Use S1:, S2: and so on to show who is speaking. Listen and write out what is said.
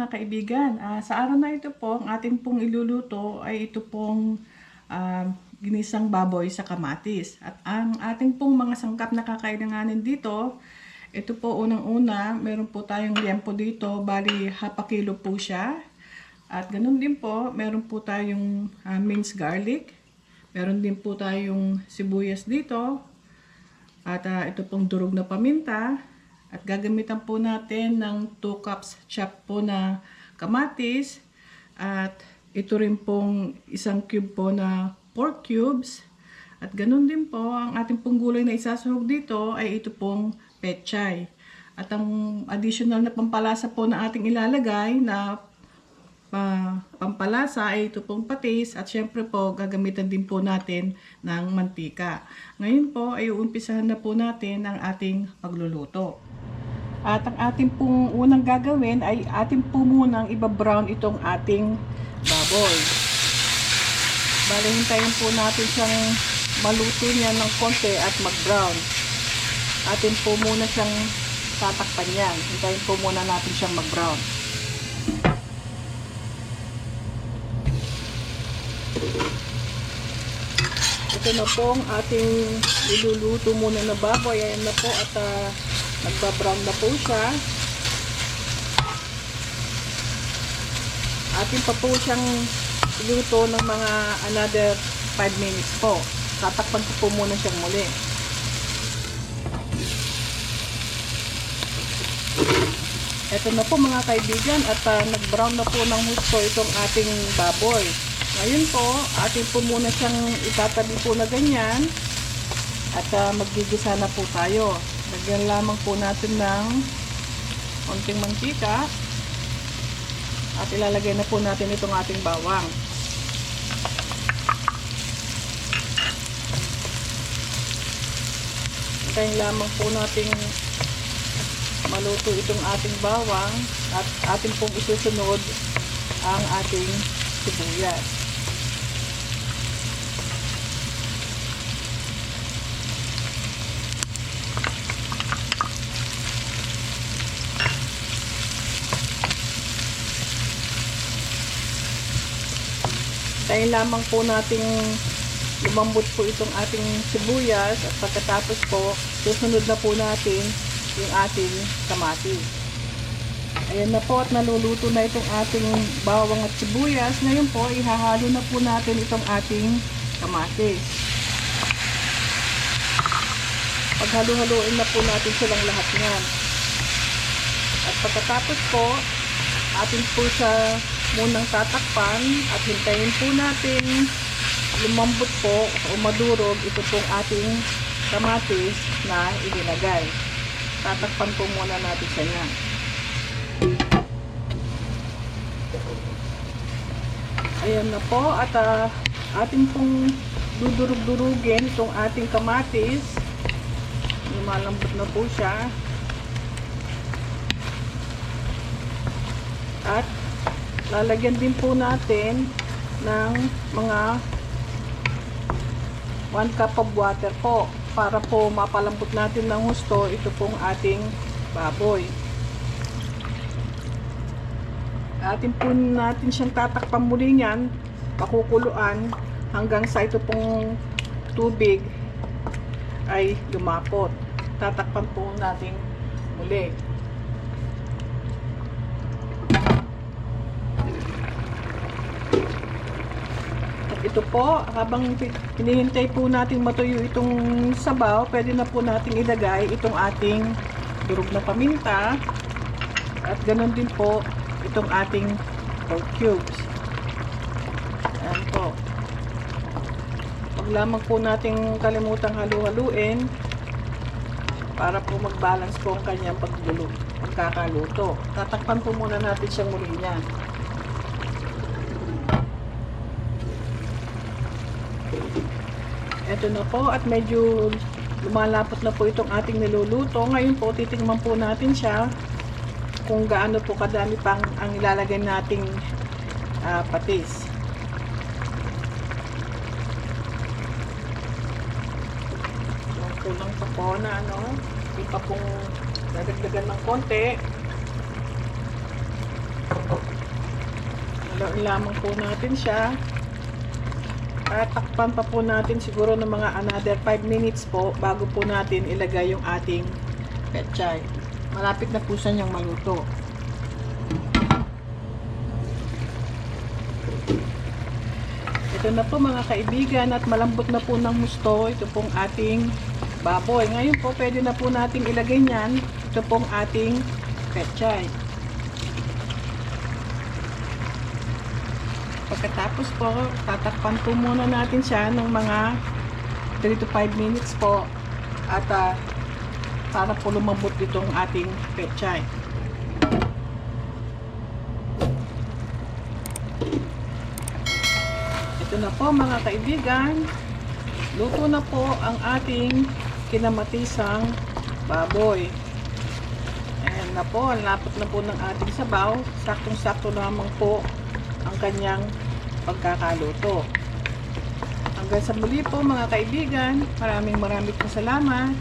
S1: mga kaibigan. Ah, sa araw na ito po, ang ating pong iluluto ay ito pong ah, ginisang baboy sa kamatis. At ang ating pong mga sangkap na kakainanganin dito, ito po unang-una, meron po tayong liempo dito, bali hapa kilo po siya. At ganun din po, meron po tayong ah, minced garlic. Meron din po tayong sibuyas dito. At ah, ito pong durog na paminta. At gagamitan po natin ng 2 cups chop po na kamatis. At ito rin pong isang cube po na pork cubes. At ganun din po, ang ating pong gulay na isasahog dito ay ito pong pechay. At ang additional na pampalasa po na ating ilalagay na pa, pampalasa ay ito pong patis at syempre po gagamitan din po natin ng mantika. Ngayon po ay uumpisahan na po natin ang ating pagluluto. At ang ating pong unang gagawin ay ating po munang iba-brown itong ating baboy. Bale, hintayin po natin siyang maluto niya ng konti at mag-brown. Atin po muna siyang tatakpan yan. Hintayin po muna natin siyang mag-brown. Ito na po ang ating niluluto muna na baboy. Ayan na po at uh, nagbabrown na po siya. Atin pa po siyang iluto ng mga another 5 minutes po. Tatakpan ko po muna siyang muli. Ito na po mga kaibigan at uh, nag-brown na po ng husto itong ating baboy. Ngayon po, atin po muna siyang itatabi po na ganyan at uh, magigisa na po tayo. Lagyan lamang po natin ng konting mantika at ilalagay na po natin itong ating bawang. Hintayin lamang po nating maluto itong ating bawang at ating pong isusunod ang ating sibuyas. Tayo lamang po nating lumambot po itong ating sibuyas at pagkatapos po, susunod na po natin yung ating kamatis. Ayan na po at naluluto na itong ating bawang at sibuyas. Ngayon po, ihahalo na po natin itong ating kamatis. Paghalo-haloin na po natin silang lahat niyan. At pagkatapos po, atin po siya munang tatakpan at hintayin po natin lumambot po o madurog ito pong ating kamatis na ilinagay. Tatakpan po muna natin siya niyan. Ayan na po at uh, ating pong dudurug-durugin itong ating kamatis. Lumalambot na po siya. At lalagyan din po natin ng mga 1 cup of water po para po mapalambot natin ng husto ito pong ating baboy. Atin po natin siyang tatakpan muli niyan, pakukuluan hanggang sa ito pong tubig ay lumapot. Tatakpan po natin muli. Ito po, habang hinihintay po natin matuyo itong sabaw, pwede na po natin ilagay itong ating durog na paminta at ganun din po itong ating pork cubes. Ayan po. Huwag lamang po nating kalimutang halu-haluin para po mag-balance po ang kanyang pagluto, pagkakaluto. Tatakpan po muna natin siyang muli niyan. Ito na po at medyo lumalapot na po itong ating niluluto. Ngayon po titingnan po natin siya kung gaano po kadami pang ang ilalagay nating uh, patis. Yung kulang pa po na ano, hindi pa pong dadagdagan ng konti. Haluin lamang po natin siya. At takpan pa po natin siguro ng mga another 5 minutes po bago po natin ilagay yung ating pechay. Malapit na po siya niyang maluto. Ito na po mga kaibigan at malambot na po ng musto. Ito pong ating baboy. Ngayon po pwede na po nating ilagay niyan. Ito pong ating pechay. Pagkatapos po, tatakpan po muna natin siya ng mga 3 to 5 minutes po. At ah, para po lumambot itong ating pechay. Ito na po mga kaibigan. Luto na po ang ating kinamatisang baboy. Ayan na po, lapot na po ng ating sabaw. Saktong-sakto lamang po ang kanyang pagkakaluto. Hanggang sa muli po mga kaibigan, maraming maraming po salamat.